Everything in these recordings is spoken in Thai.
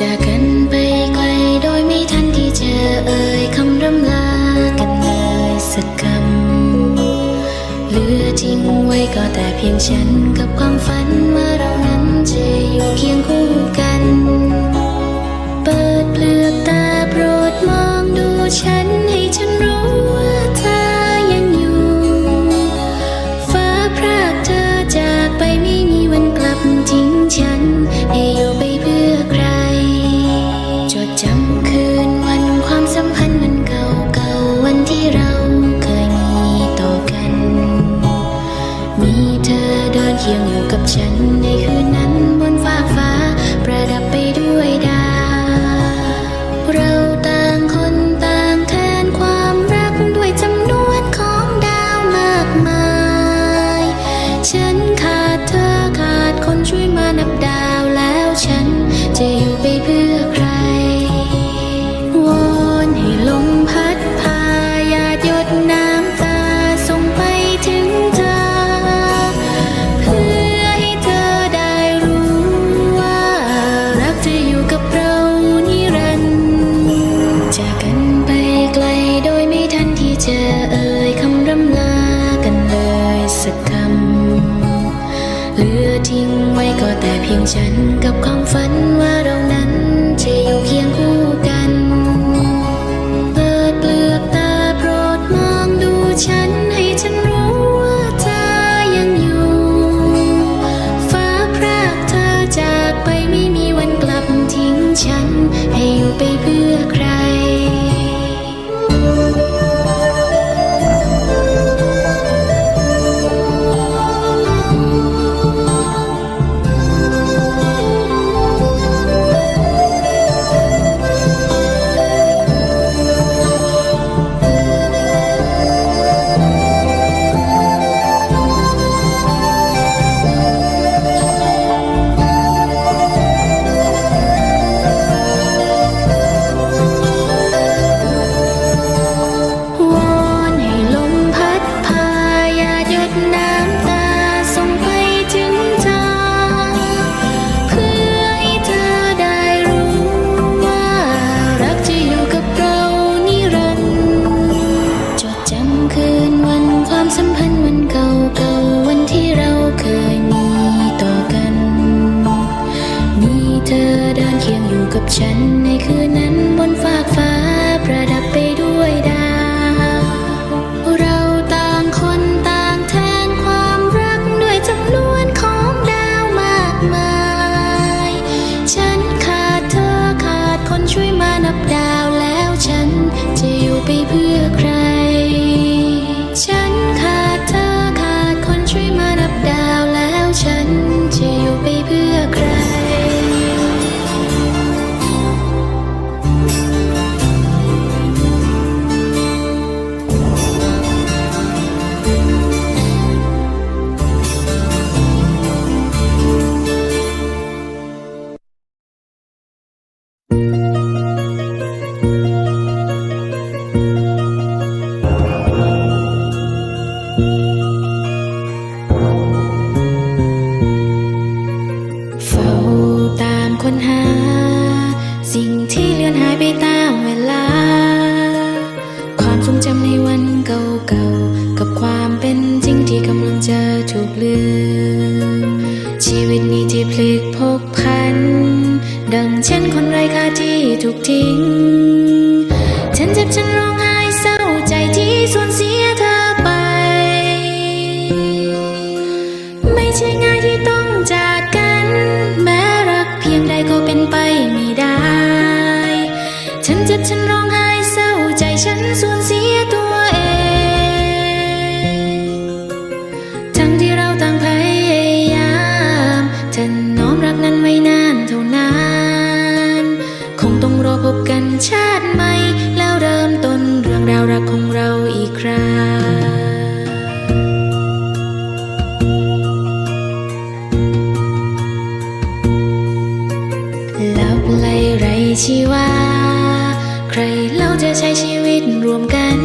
จากกันไปไกลโดยไม่ทันที่จะเอ่ยคำร่ำลากันเลยสักคำเหลือทิ้งไว้ก็แต่เพียงฉันกับความฝันว่าเรานั้นจะอยู่เคียงคู่กัน เปิดเปลือกตาโปรดมองดูฉันให้ฉันรู้ว่า เธอเดินเคียงอยู่กับฉันในคืนนั้นบนฟากฟ้า ประดับไปด้วยดาว เอ่ยคำร่ำลากันเลยสักคำเหลือทิ้งไว้ก็แต่เพียงฉันกับความฝันว่าเรานั้นจะอยู่เคียงคู่ ฉันในคืนนั้นบนฟากฟ้าประดับไปด้วยดาว เราต่างคนต่างแทนความรักด้วยจำนวนของดาวมากมาย ฉันขาดเธอขาดคนช่วยมานับดาวแล้วฉันจะอยู่ไปเพื่อใคร ถูกลืม ชีวิตนี้ที่พลิกพกพัน ดังเช่นคนไร้ค่าที่ถูกทิ้ง ฉันเจ็บฉันร้องไห้เศร้าใจที่สูญเสียเธอไป ไม่ใช่ง่ายที่ต้องจากกัน แม้รักเพียงใดก็เป็นไปไม่ได้ ฉันเจ็บฉันร้องไห้เศร้าใจฉันสูญเสียตัว จะใช้ชีวิตรวมกัน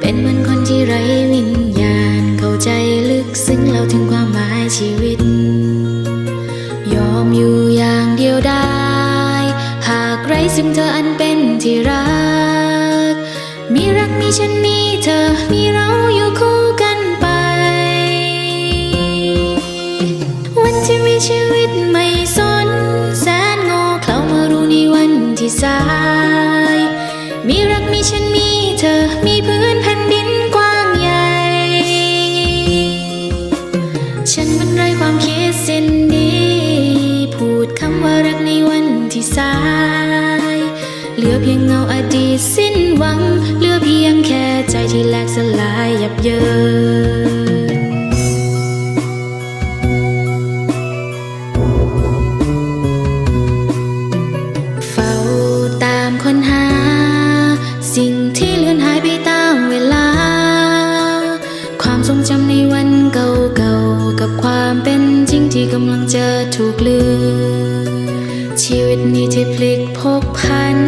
เป็นเหมือนคนที่ไร้วิญญาณ เข้าใจลึกซึ้งเล่าถึงความหมายชีวิต ยอมอยู่อย่างเดียวได้ หายซึ่งเธออันเป็นที่รัก มีรักมีฉันมีเธอ มีเราอยู่คู่กันไป วันที่มีชีวิตไม่ สาย เหลือเพียงเงาอดีตสิ้นหวัง เหลือเพียงแค่ใจที่แหลกสลายยับเยินเฝ้าตามค้นหา สิ่งที่เลือนหายไปตามเวลา ความทรงจำในวันเก่าๆกับความเป็นจริงที่กำลังจะถูกลืม ชีวิตนี้ที่พลิกพกพัน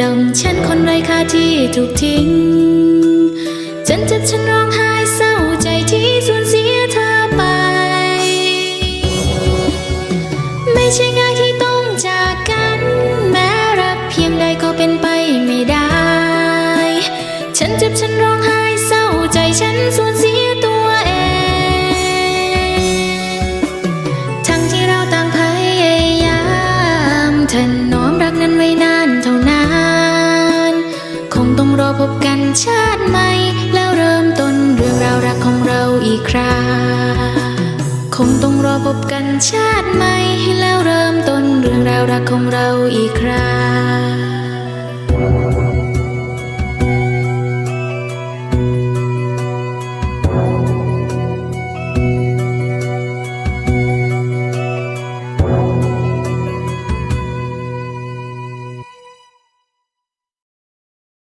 ดังฉันคนไร้ค่าที่ถูกทิ้ง จนเจ็บฉันร้องไห้ บกันชาติใหม่แล้วเริ่มต้นเรื่องราวรักของเราอีกครั้ง